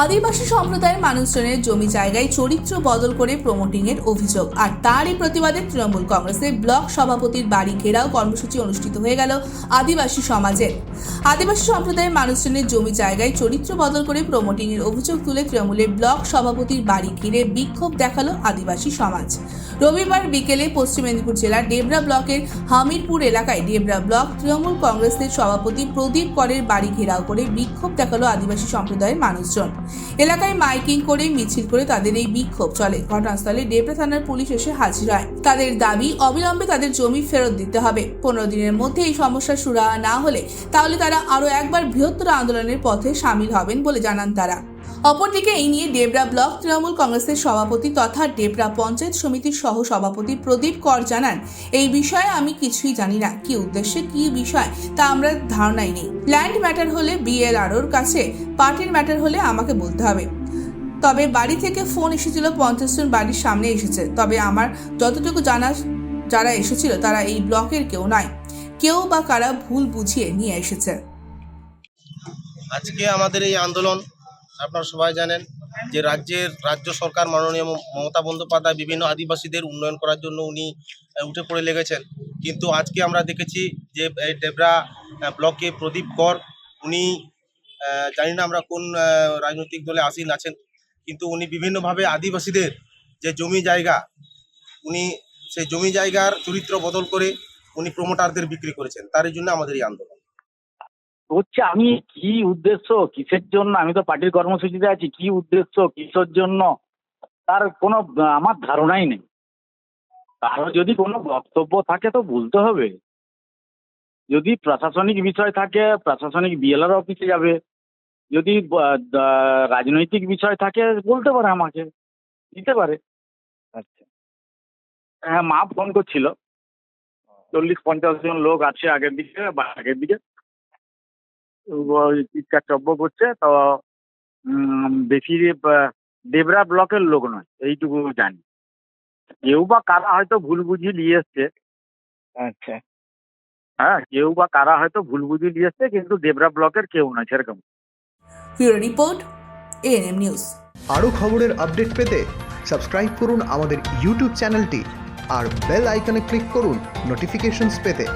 আদিবাসী সম্প্রদায়ের মানুষজনের জমি জায়গায় চরিত্র বদল করে প্রমোটিং এর অভিযোগ। আর তারই প্রতিবাদে তৃণমূল কংগ্রেসের ব্লক সভাপতির বাড়ি ঘেরাও কর্মসূচি অনুষ্ঠিত হয়ে গেল আদিবাসী সমাজের আদিবাসী সম্প্রদায়ের মানুষজনের জমি জায়গায় চরিত্র বদল করে প্রমোটিং এর অভিযোগ তুলে তৃণমূলের ব্লক সভাপতির বাড়ি ঘিরে বিক্ষোভ দেখাল আদিবাসী সমাজ। রবিবার বিকেলে পশ্চিম মেদিনীপুর জেলার ডেবরা ব্লকের হামিরপুর এলাকায় ডেবরা ব্লক তৃণমূল কংগ্রেসের সভাপতি প্রদীপ করের বাড়ি ঘেরাও করে বিক্ষোভ দেখাল আদিবাসী সম্প্রদায়ের মানুষজন। এলাকায় মাইকিং করে, মিছিল করে তাদের এই বিক্ষোভ চলে। ঘটনাস্থলে ডেবরা থানার পুলিশ এসে হাজির হয়। তাদের দাবি, অবিলম্বে তাদের জমি ফেরত দিতে হবে। পনেরো দিনের মধ্যে এই সমস্যার সুরাহা না হলে তাহলে তারা আরও একবার বৃহত্তর আন্দোলনের পথে সামিল হবেন বলে জানান তারা। অপরদিকে এই নিয়ে ডেবরা ব্লক তৃণমূল কংগ্রেসের সভাপতি তথা ডেবরা পঞ্চায়েত সমিতির সহ সভাপতি প্রদীপ কর জানান, এই বিষয়ে আমি কিছুই জানি না। কি উদ্দেশ্যে, কি বিষয়, তা আমরা ধারণাই নেই। ল্যান্ড ম্যাটার হলে বিএলআরওর কাছে, পার্টির ম্যাটার হলে আমাকে বলতে হবে। তবে বাড়ি থেকে ফোন এসেছিল, পঞ্চাশ জন বাড়ির সামনে এসেছে। তবে আমার যতটুকু জানা, যারা এসেছিল, তারা এই ব্লকের কেউ নয়। কেউ বা কারা ভুল বুঝিয়ে নিয়ে এসেছে। আজকে আমাদের এই আন্দোলন আপনারা সবাই জানেন যে রাজ্যের, রাজ্য সরকার মাননীয় মমতা বন্দ্যোপাধ্যায় বিভিন্ন আদিবাসীদের উন্নয়ন করার জন্য উনি উঠে পড়ে লেগেছেন। কিন্তু আজকে আমরা দেখেছি যে, এই ডেবরা ব্লকে প্রদীপ কর, উনি জানি না আমরা কোন রাজনৈতিক দলে আসীন আছেন, কিন্তু উনি বিভিন্নভাবে আদিবাসীদের যে জমি জায়গা, উনি সেই জমি জায়গার চরিত্র বদল করে উনি প্রমোটারদের বিক্রি করেছেন। তার জন্য আমাদের এই আন্দোলন। হচ্ছে আমি কি উদ্দেশ্য? কিসের জন্য? আমি তো পার্টির কর্মসূচিতে আছি, কি উদ্দেশ্য? কিসের জন্য? তার কোনো, আমার ধারণাই নেই। কারও যদি কোনো বক্তব্য থাকে তো বলতে হবে। যদি প্রশাসনিক বিষয় থাকে, প্রশাসনিক বিএলআর অফিসে যাবে। যদি রাজনৈতিক বিষয় থাকে, বলতে পারে আমাকে। দিতে পারে। আচ্ছা। হ্যাঁ মা ফোন করছিল। চল্লিশ পঞ্চাশ জন লোক আছে আগের দিকে বা আগের দিকে। চিৎকার চব্য করছে তো উম, বেশি দেবরা ব্লকের লোক নয় এইটুকু জানি। কেউ বা কারা হয়তো ভুল বুঝিয়ে নিয়ে এসছে। আচ্ছা। হ্যাঁ কেউ বা কারা হয়তো ভুল বুঝিয়ে নিয়ে এসছে কিন্তু দেবরা ব্লকের কেউ নয় সেরকম। Report ANM news. আরও খবরের আপডেট পেতে সাবস্ক্রাইব করুন আমাদের ইউটিউব চ্যানেলটি আর বেল আইকনে ক্লিক করুন নোটিফিকেশনস পেতে।